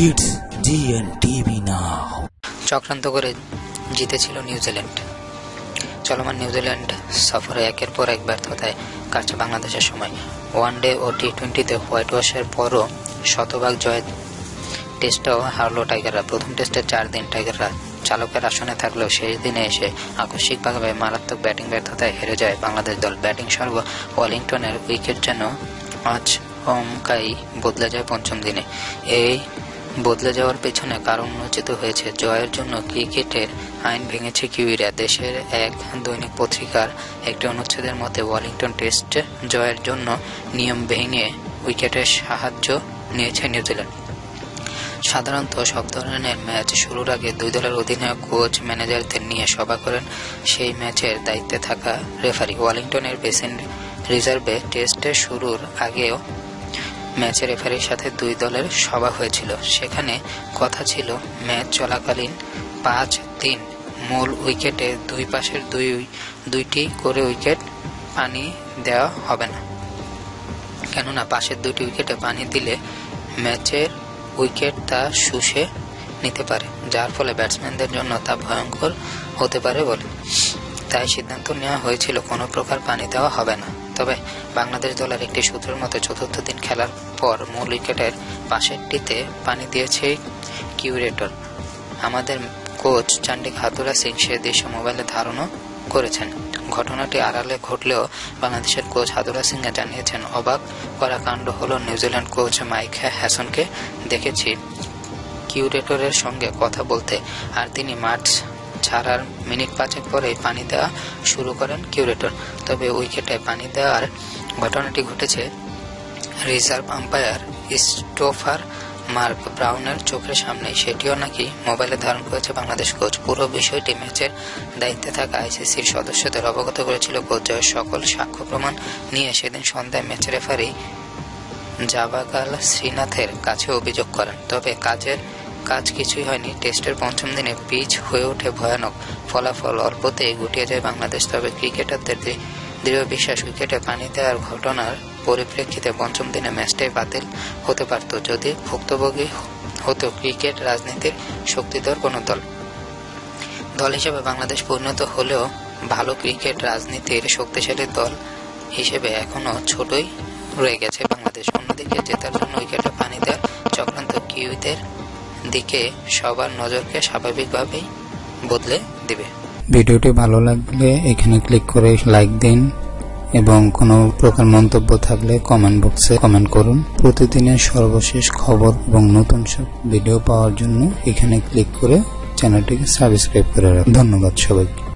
It's DNTV now. চক্রান্ত করে জিতেছিল নিউজিল্যান্ড। চলমান নিউজিল্যান্ড সফরে একের পর এক ব্যর্থতায় কাটছে বাংলাদেশের সময়। ওয়ান ডে ও টি টোয়েন্টিতে হোয়াইট ওয়াশের পরও শতভাগ জয় টেস্টেও হারলো টাইগাররা। প্রথম টেস্টে চার দিন টাইগাররা চালকের আসনে থাকলেও শেষ দিনে এসে আকস্মিকভাবে মারাত্মক ব্যাটিং ব্যর্থতায় হেরে যায় বাংলাদেশ দল। ব্যাটিং সর্ব ওয়ালিংটনের উইকেট যেন আজ অমকাই বদলে যায় পঞ্চম দিনে। এই বদলে যাওয়ার পেছনে কারণ উন্মোচিত হয়েছে। জয়ের জন্য ক্রিকেটের আইন ভেঙেছে কিউইরা দেশের এক দৈনিক পত্রিকার একটি অনুচ্ছেদের মতে, ওয়ালিংটন টেস্ট জয়ের জন্য নিয়ম ভেঙে উইকেটের সাহায্য নিয়েছে নিউজিল্যান্ড সাধারণত সব ধরনের ম্যাচ শুরুর আগে দুই দলের অধিনায়ক, কোচ, ম্যানেজারদের নিয়ে সভা করেন। সেই ম্যাচের দায়িত্বে থাকা রেফারি। ওয়ালিংটনের বেসিন রিজার্ভে টেস্টের শুরুর আগেও ম্যাচের রেফারির সাথে দুই দলের সভা হয়েছিল। সেখানে কথা ছিল, ম্যাচ চলাকালীন পাঁচ তিন। মূল উইকেটে দুই পাশের দুই, দুইটি করে উইকেট পানি দেওয়া হবে না। কেননা পাশের দুটি উইকেটে পানি দিলে ম্যাচের উইকেট তা শুষে নিতে পারে, যার ফলে ব্যাটসম্যানদের জন্য তা ভয়ঙ্কর হতে পারে বলে। তাই সিদ্ধান্ত নেওয়া হয়েছিল, কোনো প্রকার পানি দেওয়া হবে না। তবে বাংলাদেশ দলের একটি সূত্রের মতে চতুর্থ দিন খেলার পর মূল উইকেটের পাশেরটিতে পানি দিয়েছে কিউরেটর। আমাদের কোচ চান্ডিক হাতুরা সিং সে দেশে মোবাইলে ধারণা করেছেন। ঘটনাটি আড়ালে ঘটলেও বাংলাদেশের কোচ হাতুরা সিং জানিয়েছেন, অবাক করা কাণ্ড হলো নিউজিল্যান্ড কোচ মাইক হ্যাসনকে দেখেছি। কিউরেটরের সঙ্গে কথা বলতে আর তিনি মাঠ ছাড়ার মিনিট পাঁচেক পরেই পানি দেওয়া শুরু করেন কিউরেটর। তবে উইকেটে পানি দেওয়ার ঘটনাটি ঘটেছে রিজার্ভ আম্পায়ার স্টোফার মার্ক ব্রাউনের চোখের সামনে সেটিও নাকি মোবাইলে ধারণ করেছে বাংলাদেশ কোচ। পুরো বিষয়টি ম্যাচের দায়িত্বে থাকা আইসিসির সদস্যদের অবগত করেছিল কোচ। জয়ের সকল সাক্ষ্য প্রমাণ নিয়ে সেদিন সন্ধ্যায় ম্যাচ রেফারি জাবাগাল শ্রীনাথের কাছে অভিযোগ করেন। তবে কাজের কাজ কিছুই হয়নি। টেস্টের পঞ্চম দিনে পিচ হয়ে ওঠে ভয়ানক। ফলাফল অল্পতেই গুটিয়ে যায় বাংলাদেশ, তবে ক্রিকেটারদের দৃঢ় বিশ্বাস উইকেটে পানি দেওয়ার ঘটনার পরিপ্রেক্ষিতে পঞ্চম দিনে ম্যাচটাই বাতিল হতে পারত যদি ভুক্তভোগী হতো ক্রিকেট রাজনীতির শক্তিধর কোনো দল। দল হিসেবে বাংলাদেশ পরিণত হলেও ভালো ক্রিকেট রাজনীতির শক্তিশালী দল হিসেবে এখনও ছোটই রয়ে গেছে বাংলাদেশ। অন্যদিকে জেতার জন্য উইকেটে পানি দেওয়ার চক্রান্ত কিউইদের দিকে সবার নজরকে স্বাভাবিকভাবেই বদলে দিবে। ভিডিওটি ভালো লাগলে এখানে ক্লিক করে লাইক দিন এবং কোনো প্রকার মন্তব্য থাকলে কমেন্ট বক্সে কমেন্ট করুন। প্রতিদিনের সর্বশেষ খবর এবং নতুন সব ভিডিও পাওয়ার জন্য এখানে ক্লিক করে চ্যানেলটিকে সাবস্ক্রাইব করে রাখুন। ধন্যবাদ সবাইকে।